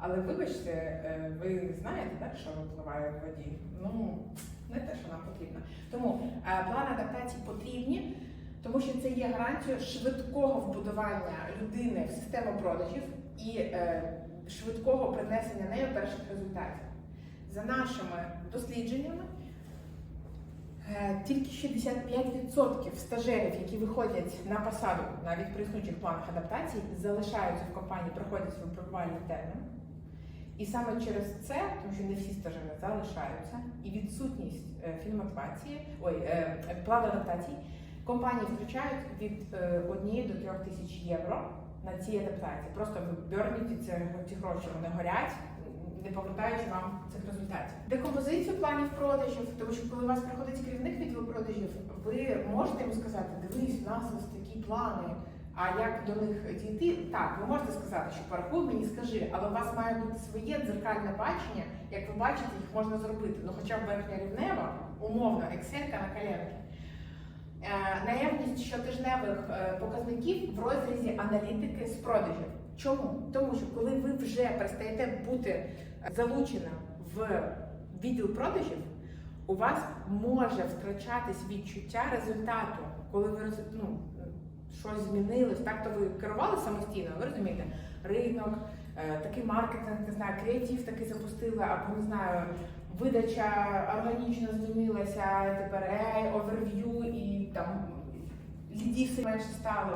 Але вибачте, е, ви знаєте, так, що випливає в воді? Ну, не те, що нам потрібно. Тому е, план адаптації потрібні, тому що це є гарантією швидкого вбудування людини в систему продажів і е, швидкого принесення нею перших результатів. За нашими дослідженнями, тільки 65% стажерів, які виходять на посаду навіть при планах адаптації, залишаються в компанії, проходять випробувальний термін. І саме через це, тому що не всі стажери залишаються, і відсутність е, фільмотивації, ой, е, плану адаптації, компанії втрачають від е, 1 до 3 тисяч євро на ці адаптації. Просто ви бьорніті ці, гроші, вони горять, не повертаючи вам цих результатів. Декомпозицію планів продажів, тому що коли у вас приходить керівник відділу продажів, ви можете йому сказати, дивись, у нас ось такі плани. А як до них дійти? Так, ви можете сказати, що порахуй мені, скажи, але у вас має бути своє дзеркальне бачення, як ви бачите, їх можна зробити. Ну, хоча б верхня рівнева, умовно, екселька на коленки. Е, Наявність щотижневих е, показників в розрізі аналітики з продажів. Чому? Тому що коли ви вже перестаєте бути залученим в відділ продажів, у вас може втрачатись відчуття результату, коли ви ну, щось змінилось. Так то ви керували самостійно, ви розумієте? Ринок, е, такий маркетинг, не знаю, креатив такий запустили, або не знаю, видача органічно змінилася, тепер AI, оверв'ю і там лідів менше стало.